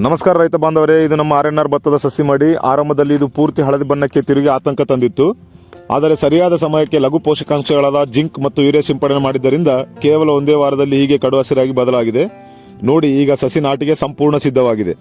ನಮಸ್ಕಾರ ರೈತ ಬಾಂಧವರೇ, ಇದು ನಮ್ಮ ಆರ್ ಎನ್ ಆರ್ ಭತ್ತದ ಸಸಿ ಮಾಡಿ. ಆರಂಭದಲ್ಲಿ ಇದು ಪೂರ್ತಿ ಹಳದಿ ಬಣ್ಣಕ್ಕೆ ತಿರುಗಿ ಆತಂಕ ತಂದಿತ್ತು. ಆದರೆ ಸರಿಯಾದ ಸಮಯಕ್ಕೆ ಲಘು ಪೋಷಕಾಂಶಗಳಾದ ಜಿಂಕ್ ಮತ್ತು ಯೂರಿಯಾ ಸಿಂಪಡಣೆ ಮಾಡಿದ್ದರಿಂದ ಕೇವಲ ಒಂದೇ ವಾರದಲ್ಲಿ ಹೀಗೆ ಕಡು ಹಸಿರಾಗಿ ಬದಲಾಗಿದೆ. ನೋಡಿ, ಈಗ ಸಸಿ ನಾಟಿಗೆ ಸಂಪೂರ್ಣ ಸಿದ್ಧವಾಗಿದೆ.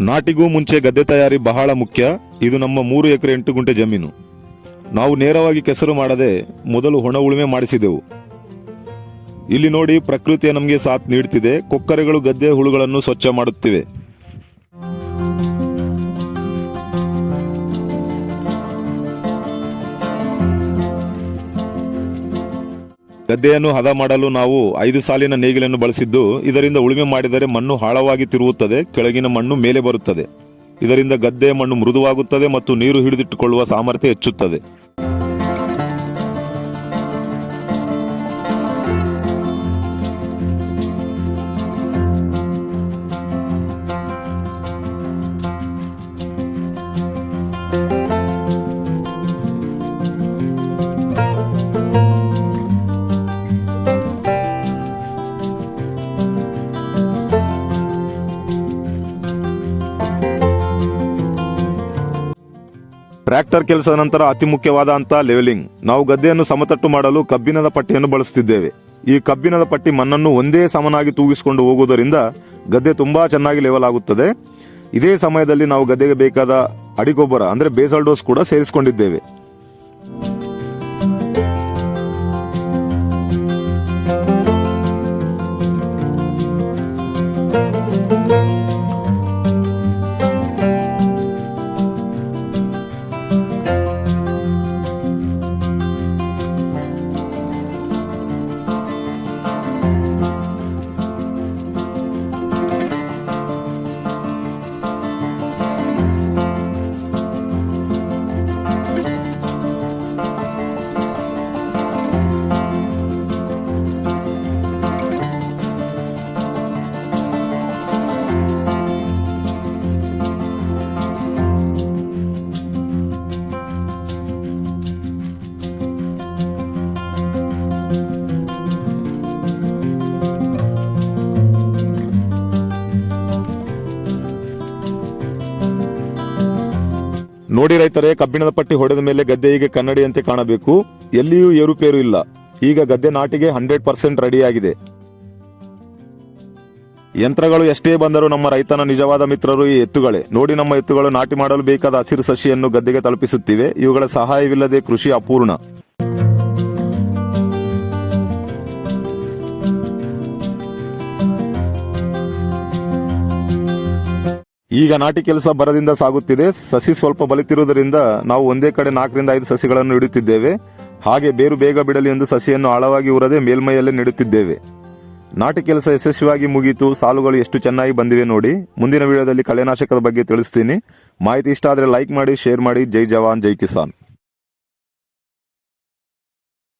ನಾಟಿಗೂ ಮುಂಚೆ ಗದ್ದೆ ತಯಾರಿ ಬಹಳ ಮುಖ್ಯ. ಇದು ನಮ್ಮ ಮೂರು ಎಕರೆ ಎಂಟು ಗುಂಟೆ ಜಮೀನು. ನಾವು ನೇರವಾಗಿ ಕೆಸರು ಮಾಡದೆ ಮೊದಲು ಹೊಣ ಉಳುಮೆ ಮಾಡಿಸಿದೆವು. ಇಲ್ಲಿ ನೋಡಿ ಪ್ರಕೃತಿಯ ನಮಗೆ ಸಾಥ್ ನೀಡುತ್ತಿದೆ ಕೊಕ್ಕರೆಗಳು ಗದ್ದೆ ಹುಳುಗಳನ್ನು ಸ್ವಚ್ಛ ಮಾಡುತ್ತಿವೆ. ಗದ್ದೆಯನ್ನು ಹದ ಮಾಡಲು ನಾವು ಐದು ಸಾಲಿನ ನೇಗಿಲನ್ನು ಬಳಸಿದ್ದು, ಇದರಿಂದ ಉಳುಮೆ ಮಾಡಿದರೆ ಮಣ್ಣು ಹಾಳವಾಗಿ ತಿರುಗುತ್ತದೆ, ಕೆಳಗಿನ ಮಣ್ಣು ಮೇಲೆ ಬರುತ್ತದೆ. ಇದರಿಂದ ಗದ್ದೆಯ ಮಣ್ಣು ಮೃದುವಾಗುತ್ತದೆ ಮತ್ತು ನೀರು ಹಿಡಿದಿಟ್ಟುಕೊಳ್ಳುವ ಸಾಮರ್ಥ್ಯ ಹೆಚ್ಚುತ್ತದೆ. ಟ್ರ್ಯಾಕ್ಟರ್ ಕೆಲಸದ ನಂತರ ಅತಿ ಮುಖ್ಯವಾದ ಅಂತ ಲೆವೆಲಿಂಗ್. ನಾವು ಗದ್ದೆಯನ್ನು ಸಮತಟ್ಟು ಮಾಡಲು ಕಬ್ಬಿಣದ ಪಟ್ಟಿಯನ್ನು ಬಳಸುತ್ತಿದ್ದೇವೆ. ಈ ಕಬ್ಬಿಣದ ಪಟ್ಟಿ ಮಣ್ಣನ್ನು ಒಂದೇ ಸಮನಾಗಿ ತೂಗಿಸಿಕೊಂಡು ಹೋಗುವುದರಿಂದ ಗದ್ದೆ ತುಂಬಾ ಚೆನ್ನಾಗಿ ಲೆವೆಲ್ ಆಗುತ್ತದೆ. ಇದೇ ಸಮಯದಲ್ಲಿ ನಾವು ಗದ್ದೆಗೆ ಬೇಕಾದ ಅಡಿಗೊಬ್ಬರ, ಅಂದ್ರೆ ಬೇಸಲ್ ಡೋಸ್ ಕೂಡ ಸೇರಿಸಿಕೊಂಡಿದ್ದೇವೆ. ನೋಡಿ ರೈತರೇ, ಕಬ್ಬಿಣದ ಪಟ್ಟಿ ಹೊಡೆದ ಮೇಲೆ ಗದ್ದೆ ಹೀಗೆ ಕನ್ನಡಿಯಂತೆ ಕಾಣಬೇಕು. ಎಲ್ಲಿಯೂ ಏರುಪೇರು ಇಲ್ಲ. ಈಗ ಗದ್ದೆ ನಾಟಿಗೆ ಹಂಡ್ರೆಡ್ ಪರ್ಸೆಂಟ್ ರೆಡಿಯಾಗಿದೆ. ಯಂತ್ರಗಳು ಎಷ್ಟೇ ಬಂದರೂ ನಮ್ಮ ರೈತನ ನಿಜವಾದ ಮಿತ್ರರು ಈ ಎತ್ತುಗಳೇ. ನೋಡಿ ನಮ್ಮ ಎತ್ತುಗಳು ನಾಟಿ ಮಾಡಲು ಬೇಕಾದ ಹಸಿರು ಸಸಿಯನ್ನು ಗದ್ದೆಗೆ ತಲುಪಿಸುತ್ತಿವೆ. ಇವುಗಳ ಸಹಾಯವಿಲ್ಲದೆ ಕೃಷಿ ಅಪೂರ್ಣ. ಈಗ ನಾಟಿ ಕೆಲಸ ಬರದಿಂದ ಸಾಗುತ್ತಿದೆ. ಸಸಿ ಸ್ವಲ್ಪ ಬಲಿತಿರುವುದರಿಂದ ನಾವು ಒಂದೇ ಕಡೆ ನಾಲ್ಕರಿಂದ ಐದು ಸಸಿಗಳನ್ನು ಇಡುತ್ತಿದ್ದೇವೆ ಹಾಗೆ ಬೇರು ಬೇಗ ಬಿಡಲಿ ಎಂದು ಸಸಿಯನ್ನು ಆಳವಾಗಿ ಉರದೆ ಮೇಲ್ಮೈಯಲ್ಲೇ ನೆಡುತ್ತಿದ್ದೇವೆ. ನಾಟಿ ಕೆಲಸ ಯಶಸ್ವಿಯಾಗಿ ಮುಗಿಯಿತು ಸಾಲುಗಳು ಎಷ್ಟು ಚೆನ್ನಾಗಿ ಬಂದಿವೆ ನೋಡಿ. ಮುಂದಿನ ವಿಡಿಯೋದಲ್ಲಿ ಕಳೆನಾಶಕದ ಬಗ್ಗೆ ತಿಳಿಸ್ತೀನಿ. ಮಾಹಿತಿ ಇಷ್ಟ ಆದರೆ ಲೈಕ್ ಮಾಡಿ, ಶೇರ್ ಮಾಡಿ. ಜೈ ಜವಾನ್, ಜೈ ಕಿಸಾನ್.